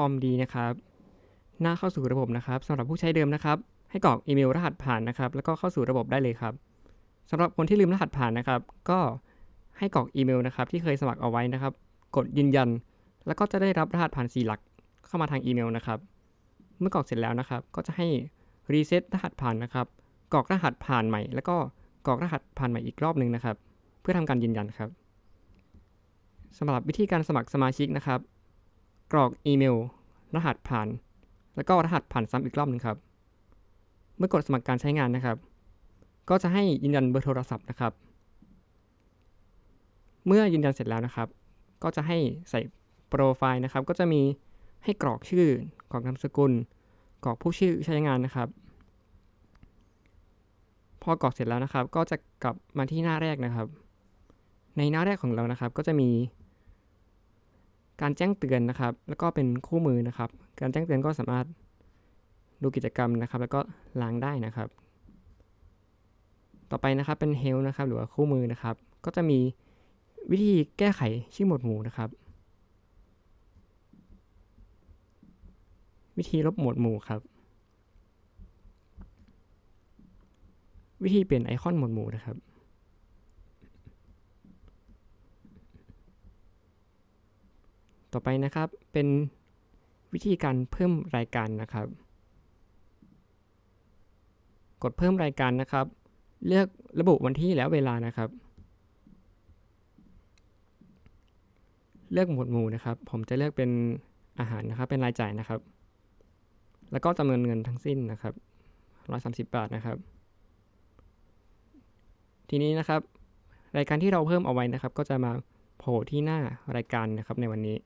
ออมดีนะครับหน้าเข้าสู่ระบบนะครับสำหรับผู้ใช้เดิมนะครับ ให้กรอกอีเมลรหัสผ่านนะครับ แล้วก็เข้าสู่ระบบได้เลยครับสำหรับคนที่ลืมรหัสผ่านนะครับ ก็ให้กรอกอีเมลนะครับ ที่เคยสมัครเอาไว้นะครับ กดยืนยัน แล้วก็จะได้รับรหัสผ่าน 4 หลักเข้ามาทางอีเมลนะครับ เมื่อกรอกเสร็จแล้วนะครับ ก็จะให้รีเซ็ตรหัสผ่านนะครับกรอกรหัสผ่านใหม่ แล้วก็กรอกรหัสผ่านใหม่อีกรอบหนึ่งนะครับ เพื่อทำการยืนยันครับสำหรับวิธีการสมัครสมาชิกนะครับ กรอกอีเมล รหัสผ่าน แล้วก็รหัสผ่านซ้ำอีกรอบหนึ่งครับ เมื่อกดสมัครการใช้งานนะครับ ก็จะให้ยืนยันเบอร์โทรศัพท์นะครับ เมื่อยืนยันเสร็จแล้วนะครับ ก็จะให้ใส่โปรไฟล์นะครับ ก็จะมีให้กรอกชื่อกรอกนามสกุล กรอกผู้ชื่อใช้งานนะครับ พอกรอกเสร็จแล้วนะครับ ก็จะกลับมาที่หน้าแรกนะครับ ในหน้าแรกของเรานะครับ ก็จะมี การแจ้งเตือนนะครับ แล้วก็เป็นคู่มือนะครับ การแจ้งเตือนก็สามารถดูกิจกรรมนะครับ แล้วก็ล้างได้นะครับ ต่อไปนะครับเป็น Help นะครับ หรือว่าคู่มือนะครับ ก็จะมีวิธีแก้ไขชื่อหมวดหมู่นะครับ วิธีลบหมวดหมู่ครับ วิธีเปลี่ยนไอคอนหมวดหมู่นะครับ ต่อไปนะครับเป็นวิธีการเพิ่มรายการนะครับ กดเพิ่มรายการนะครับ เลือกระบุวันที่และเวลานะครับ เลือกหมวดหมู่นะครับ ผมจะเลือกเป็นอาหารนะครับ เป็นรายจ่ายนะครับ แล้วก็จำนวนเงินทั้งสิ้นนะครับ130 บาทนะครับ ทีนี้นะครับ รายการที่เราเพิ่มเอาไว้นะครับ ก็จะมาโผล่ที่หน้ารายการนะครับในวันนี้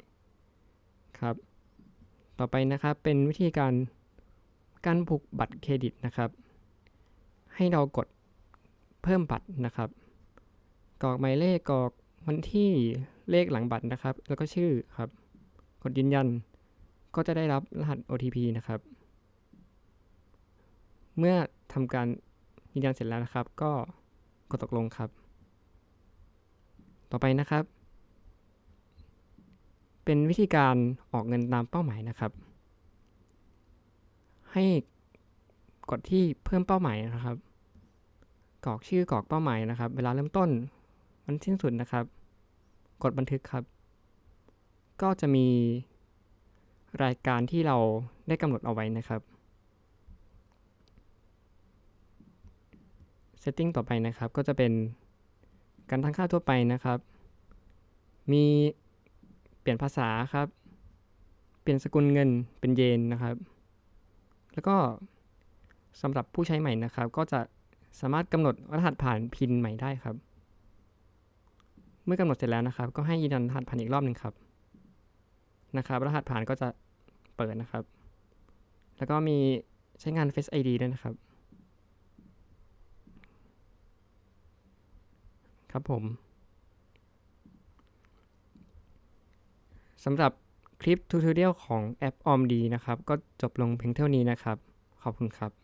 ครับ ต่อไปนะครับเป็นวิธีการการผูกบัตรเครดิตนะครับ ให้เรากดเพิ่มบัตรนะครับกรอกหมายเลขกรอกวันที่เลขหลังบัตรนะครับ แล้วก็ชื่อครับ กดยืนยัน ก็จะได้รับรหัส OTP นะครับ เมื่อทำการยืนยันเสร็จแล้วนะครับ ก็กดตกลงครับ ต่อไปนะครับ เป็นวิธีการออกเงินตามเป้าหมายนะครับ ให้กดที่เพิ่มเป้าหมายนะครับ กรอกชื่อกรอกเป้าหมายนะครับ เวลาเริ่มต้นวันสิ้นสุดนะครับ กดบันทึกครับ ก็จะมีรายการที่เราได้กำหนดเอาไว้นะครับ Setting ต่อไปนะครับก็จะเป็นการตั้งค่าทั่วไปนะครับ มี เปลี่ยนภาษาครับ เปลี่ยนสกุลเงินเป็นเยนนะครับ แล้วก็สำหรับผู้ใช้ใหม่นะครับ ก็จะสามารถกำหนดรหัสผ่านพินใหม่ได้ครับ เมื่อกำหนดเสร็จแล้วนะครับ ก็ให้ยืนยันรหัสผ่านอีกรอบหนึ่งครับนะครับ รหัสผ่านก็จะเปิดนะครับ แล้วก็มีใช้งาน Face ID ด้วยนะครับ ครับผม สำหรับคลิปทูตอเรียลของแอปออมดีนะครับ ก็จบลงเพียงเท่านี้นะครับ ขอบคุณครับ